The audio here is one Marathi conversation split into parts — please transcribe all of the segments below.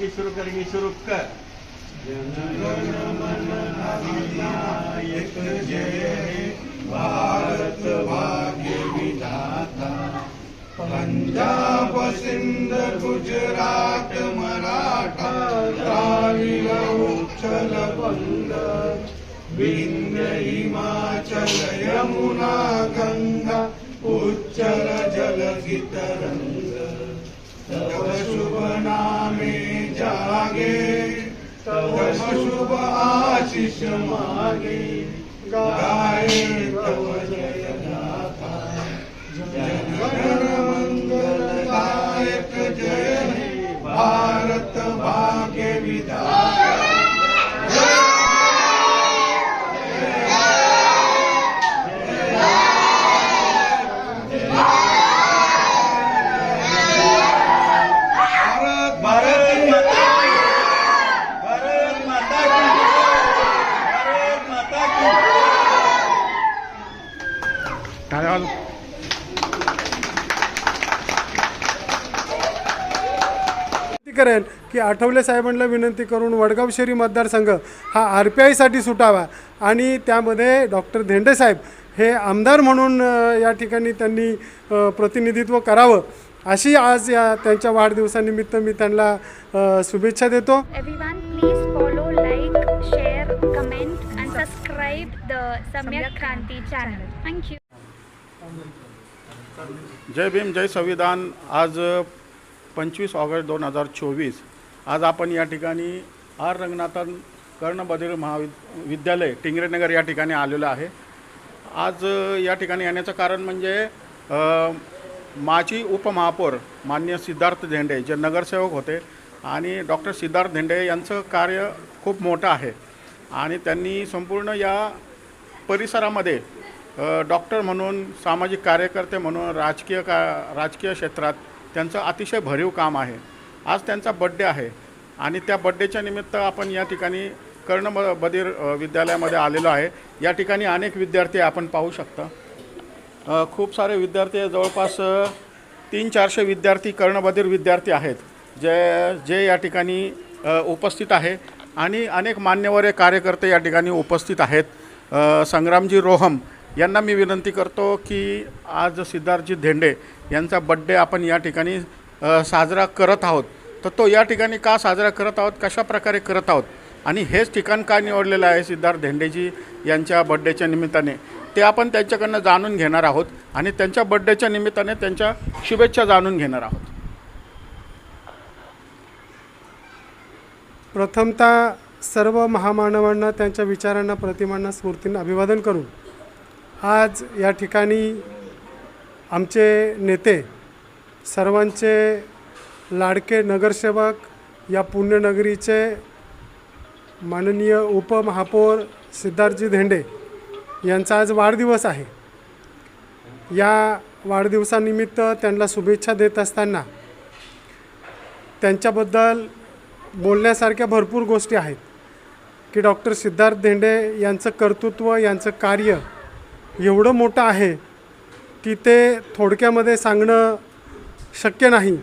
की शुरू कर शुरू कर. एक जय भारत भाग्य विधाता. पंजाब सिंध गुजरात मराठा द्राविड उच्चल बंग विंद हिमाचल यमुना गंगा उच्चल जल तरंग तव शुभ नामे जागे तव शुभ आशिष मागे गाय तव की आठवले साहेबांना विनंती करून वडगाव शहरी मतदारसंघ हा आर पी आयसाठी सुटावा आणि त्यामध्ये डॉक्टर धेंडे साहेब हे आमदार म्हणून या ठिकाणी त्यांनी प्रतिनिधित्व करावं अशी आज या त्यांच्या वाढदिवसानिमित्त मी त्यांना शुभेच्छा देतो please follow, like, share, comment, and subscribe the Samyak Kranti channel. Thank you. जय भीम जय संविधान आज पंचवीस ऑगस्ट दोन हजार चोवीस आज आपण या ठिकाणी आर रंगनाथन कर्णबधीर महाविद विद्यालय टिंगरेनगर या ठिकाणी आलेलो आहे. आज या ठिकाणी येण्याचं कारण म्हणजे माजी उपमहापौर मान्य सिद्धार्थ धेंडे जे नगरसेवक होते आणि डॉक्टर सिद्धार्थ धेंडे यांचं कार्य खूप मोठं आहे. आणि त्यांनी संपूर्ण या परिसरामध्ये डॉक्टर म्हणून सामाजिक कार्यकर्ते म्हणून राजकीय का राजकीय क्षेत्रात त्यांचं अतिशय भरीव काम आहे. आज त्यांचा बड्डे आहे. आणि त्या बड्डेच्या निमित्त आपण या ठिकाणी कर्ण ब- बधीर विद्यालयामध्ये आलेलो आहे. या ठिकाणी अनेक विद्यार्थी आपण पाहू शकता. खूप सारे विद्यार्थी जवळपास तीन चारशे विद्यार्थी कर्णबधीर विद्यार्थी आहेत जे जे या ठिकाणी उपस्थित आहे. आणि अनेक मान्यवर कार्यकर्ते या ठिकाणी उपस्थित आहेत. संग्रामजी रोहम यांना मी विनंती करतो की आज सिद्धार्थजी धेंडे यांचा बड्डे आपण या ठिकाणी साजरा करत आहोत. तर तो या ठिकाणी का साजरा करत आहोत? कशा प्रकारे करत आहोत? आणि हेच ठिकाण का निवडलेलं आहे सिद्धार्थ धेंडेजी यांच्या बड्डेच्या निमित्ताने? ते आपण त्यांच्याकडनं जाणून घेणार आहोत आणि त्यांच्या बड्डेच्या निमित्ताने त्यांच्या शुभेच्छा जाणून घेणार आहोत. प्रथमतः सर्व महामानवांना त्यांच्या विचारांना प्रतिमांना स्फूर्तीनं अभिवादन करून आज या ठिकाणी आमचे नेते सर्वांचे लाडके नगरसेवक या पुण्यनगरीचे माननीय उपमहापौर सिद्धार्थजी धेंडे यांचा आज वाढदिवस आहे. या वाढदिवसानिमित्त त्यांना शुभेच्छा देत असताना त्यांच्याबद्दल बोलण्यासारख्या भरपूर गोष्टी आहेत की डॉक्टर सिद्धार्थ धेंडे यांचं कर्तृत्व यांचं कार्य एवढं मोठं आहे की ते थोडक्यामध्ये सांगणं शक्य नाही.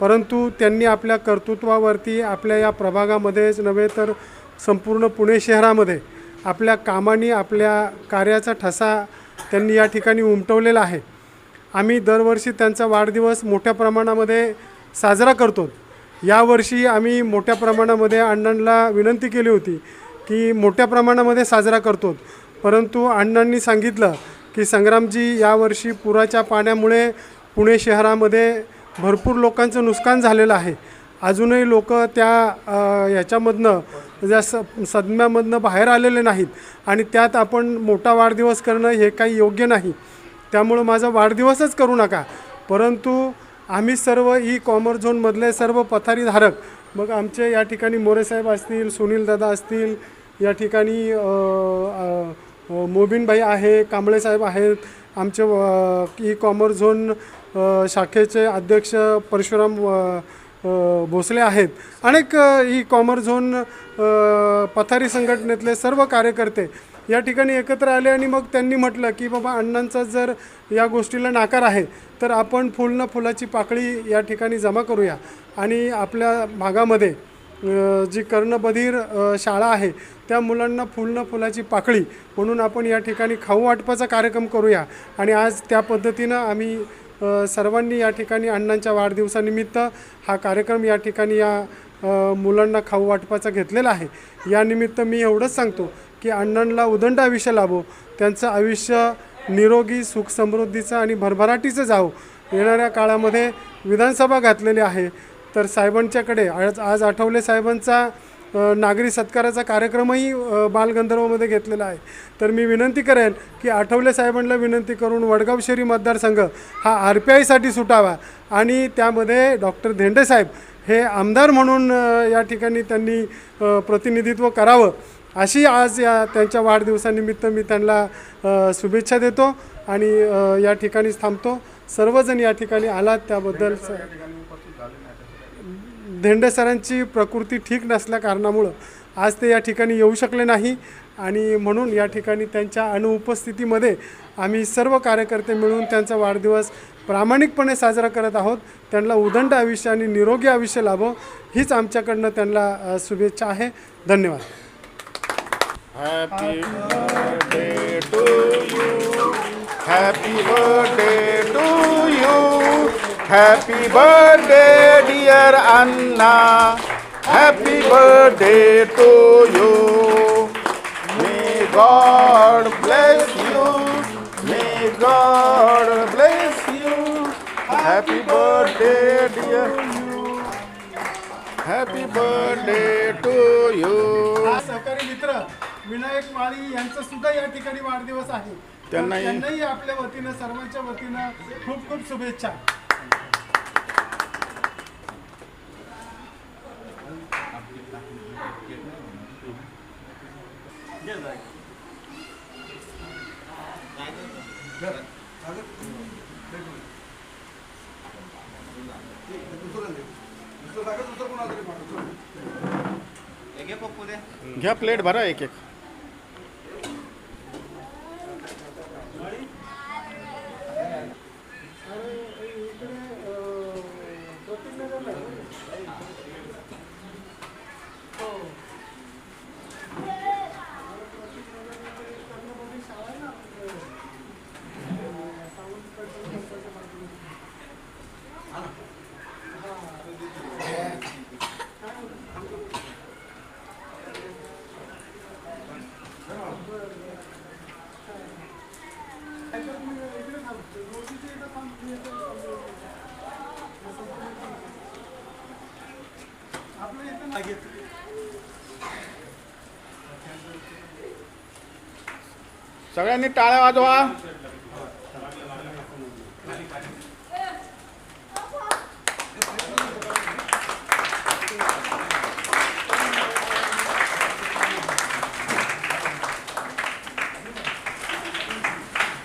परंतु त्यांनी आपल्या कर्तृत्वावरती आपल्या या प्रभागामध्येच नव्हे तर संपूर्ण पुणे शहरामध्ये आपल्या कामाने आपल्या कार्याचा ठसा त्यांनी या ठिकाणी उमटवलेला आहे. आम्ही दरवर्षी त्यांचा वाढदिवस मोठ्या प्रमाणामध्ये साजरा करतो. यावर्षी आम्ही मोठ्या प्रमाणामध्ये अण्णांना विनंती केली होती की मोठ्या प्रमाणामध्ये साजरा करतो. परंतु अण्णांनी सांगितलं की संग्रामजी यावर्षी पुराच्या पाण्यामुळे पुणे शहरामध्ये भरपूर लोकांचं नुकसान झालेलं आहे. अजूनही लोक त्या ह्याच्यामधनं ज्या स सदम्यामधनं बाहेर आलेले नाहीत आणि त्यात आपण मोठा वाढदिवस करणं हे काही योग्य नाही. त्यामुळं माझा वाढदिवसच करू नका. परंतु आम्ही सर्व ई कॉमर्स झोनमधले सर्व पथारीधारक मग आमचे या ठिकाणी मोरेसाहेब असतील सुनील दादा असतील या ठिकाणी मोबिनभाई आहे कांबळे साहेब आहेत आमचे ई कॉमर्स झोन शाखेचे अध्यक्ष परशुराम भोसले आहेत. अनेक ई कॉमर्स झोन पथारी संघटनेतले सर्व कार्यकर्ते या ठिकाणी एकत्र आले आणि मग त्यांनी म्हटलं की बाबा अण्णांचा जर या गोष्टीला नाकार आहे तर आपण फुल न फुलाची पाकळी या ठिकाणी जमा करूया आणि आपल्या भागामध्ये जी कर्णबधीर शाळा आहे त्या मुलांना फुलणं फुलाची पाकळी म्हणून आपण या ठिकाणी खाऊ वाटपाचा कार्यक्रम करूया. आणि आज त्या पद्धतीनं आम्ही सर्वांनी या ठिकाणी अण्णांच्या वाढदिवसानिमित्त हा कार्यक्रम या ठिकाणी या मुलांना खाऊ वाटपाचा घेतलेला आहे. यानिमित्त मी एवढंच सांगतो की अण्णांना उदंड आयुष्य लाभो त्यांचं आयुष्य निरोगी सुख समृद्धीचं आणि भरभराटीचं जावो. येणाऱ्या काळामध्ये विधानसभा घातलेली आहे. तर साहेबांच्याकडे आज आज आठवले साहेबांचा नागरी सत्काराचा कार्यक्रमही बालगंधर्वमध्ये घेतलेला आहे. तर मी विनंती करेन की आठवले साहेबांना विनंती करून वडगाव शहरी मतदारसंघ हा आर पी आयसाठी सुटावा आणि त्यामध्ये डॉक्टर धेंडे साहेब हे आमदार म्हणून या ठिकाणी त्यांनी प्रतिनिधित्व करावं अशी आज या त्यांच्या वाढदिवसानिमित्त मी त्यांना शुभेच्छा देतो आणि या ठिकाणीच थांबतो. सर्वजण या ठिकाणी आलात त्याबद्दल धेंडे सरांची प्रकृती ठीक नसल्या कारणामुळं आज ते या ठिकाणी येऊ शकले नाही. आणि म्हणून या ठिकाणी त्यांच्या अनुपस्थितीमध्ये आम्ही सर्व कार्यकर्ते मिळून त्यांचा वाढदिवस प्रामाणिकपणे साजरा करत आहोत. त्यांना उदंड आयुष्य आणि निरोगी आयुष्य लाभो हीच आमच्याकडनं त्यांना शुभेच्छा आहे. धन्यवाद. Happy birthday to you happy birthday to you happy birthday dear Anna happy birthday to you may God bless you may God bless you happy birthday dear happy birthday to you सहकारी मित्र विनायक माळी यांचा सुद्धा या ठिकाणी वाढदिवस आहे. त्यांनाही आपल्या वतीनं सर्वांच्या वतीनं खूप खूप शुभेच्छा. घ्या प्लेट भरा एक एक? सगळ्यांनी टाळ्या वाजवा.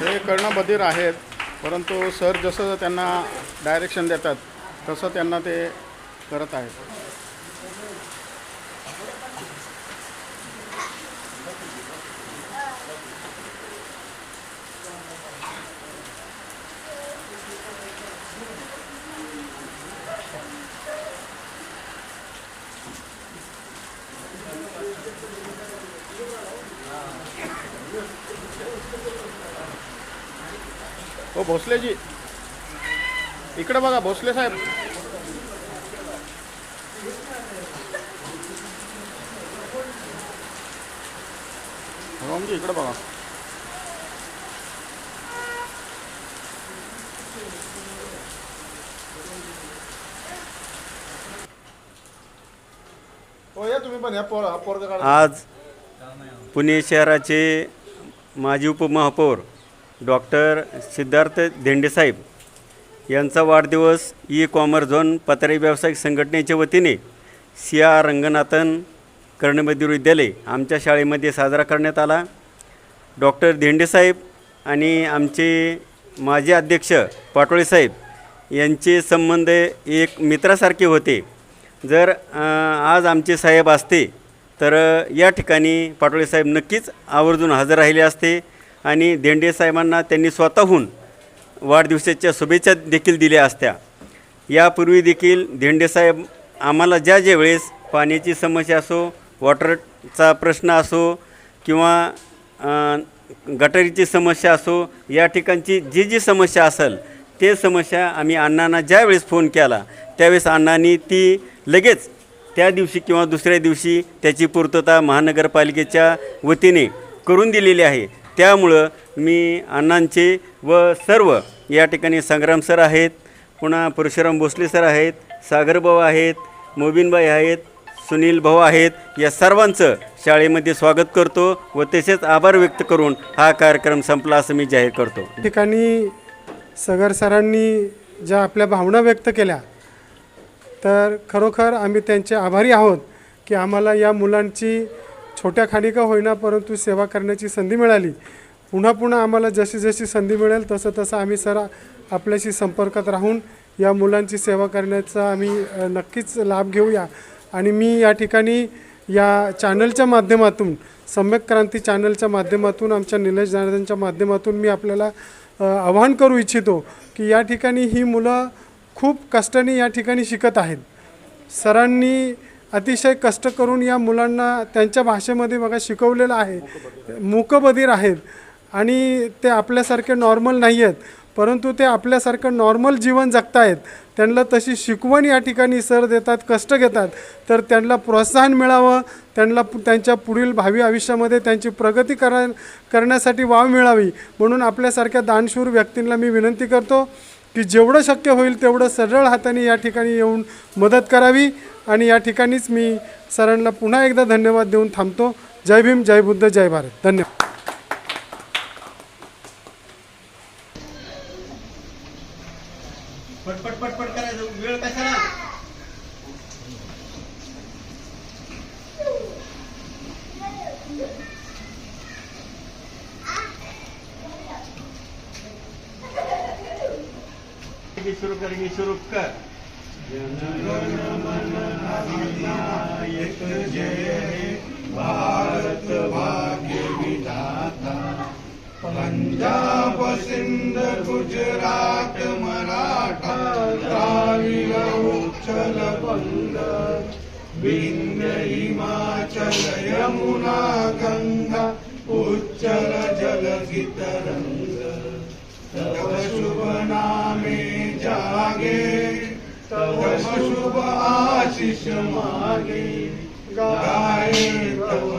हे कर्णबधीर आहेत परंतु सर जसं त्यांना डायरेक्शन देतात तसं त्यांना ते करत आहेत. हो भोसलेजी. इकडे बघा भोसले साहेब. हो, म्हणजे रोमजी इकडे बघा. हो या तुम्ही पण या पोर हा पोरगा काढा. आज पुणे शहराचे माजी उपमहापौर डॉक्टर सिद्धार्थ धेंडेसाहेब यांचा वाढदिवस ई कॉमर्स झोन पत्रे व्यावसायिक संघटनेच्या वतीने सी आर रंगनाथन कर्णबधीर विद्यालय आमच्या शाळेमध्ये साजरा करण्यात आला. डॉक्टर धेंडेसाहेब आणि आमचे माजी अध्यक्ष पाटोळे साहेब यांचे संबंध एक मित्रासारखे होते. जर आज आमचे साहेब असते तर या ठिकाणी पाटोळे साहेब नक्कीच आवर्जून हजर राहिले असते. आणि धेंडे साहेबांना त्यांनी स्वतःहून वाढदिवसाच्या शुभेच्छा देखील दिल्या असत्या. यापूर्वी देखील धेंडेसाहेब आम्हाला ज्या ज्या वेळेस पाण्याची समस्या असो वॉटरचा प्रश्न असो किंवा गटरीची गटारीची समस्या असो या ठिकाणची जी जी समस्या असेल ते समस्या आम्ही अण्णांना ज्या वेळेस फोन केला त्यावेळेस अण्णांनी ती लगेच त्या दिवशी किंवा दुसऱ्या दिवशी त्याची पूर्तता महानगरपालिकेच्या वतीने करून दिलेली आहे. त्यामुळं मी अण्णांचे व सर्व या ठिकाणी संग्राम सर आहेत पुन्हा परशुराम भोसले सर आहेत सागरभाऊ आहेत मोबिनबाई आहेत सुनील भाऊ आहेत या सर्वांचं शाळेमध्ये स्वागत करतो व तसेच आभार व्यक्त करून हा कार्यक्रम संपला असं मी जाहीर करतो. ठिकाणी सगर सरांनी ज्या आपल्या भावना व्यक्त केल्या तर खरोखर आम्ही त्यांचे आभारी आहोत की आम्हाला या मुलांची छोट्या खाणी का होईना परंतु सेवा करण्याची संधी मिळाली. पुन्हा पुन्हा आम्हाला जशी जशी संधी मिळेल तसं तसं आम्ही सर आपल्याशी संपर्कात राहून या मुलांची सेवा करण्याचा आम्ही नक्कीच लाभ घेऊया. आणि मी या ठिकाणी या चॅनलच्या माध्यमातून सम्यक क्रांती चॅनलच्या माध्यमातून आमच्या निलेश जनार्दनच्या माध्यमातून मी आपल्याला आवाहन करू इच्छितो की या ठिकाणी ही मुलं खूप कष्टाने या ठिकाणी शिकत आहेत. सरांनी अतिशय कष्ट करून या मुलांना त्यांच्या भाषेमध्ये बघा शिकवलेलं आहे. मूकबधीर आहेत. आणि ते आपल्यासारखे नॉर्मल नाही आहेत परंतु ते आपल्यासारखं नॉर्मल जीवन जगतायत. त्यांना तशी शिकवण या ठिकाणी सर देतात कष्ट घेतात. तर त्यांना प्रोत्साहन मिळावं. त्यांना पु- त्यांच्या पुढील भावी आयुष्यामध्ये त्यांची प्रगती करा करण्यासाठी वाव मिळावी. म्हणून आपल्यासारख्या दानशूर व्यक्तींना मी विनंती करतो की जेवढं शक्य होईल तेवढं सरळ हाताने या ठिकाणी येऊन मदत करावी. आणि या ठिकाणीच मी सरांना पुन्हा एकदा धन्यवाद देऊन थांबतो. जय भीम जय बुद्ध जय भारत. धन्यवाद. वेळ कशाला? सुरू कर. पंजाब सिंध गुजरात मराठा द्राविड उच्चल बंग विंध्य हिमाचल यमुना गंगा उच्चल जलधि तरंग तव शुभ नामे जागे तव शुभ आशिष मागे गाय तव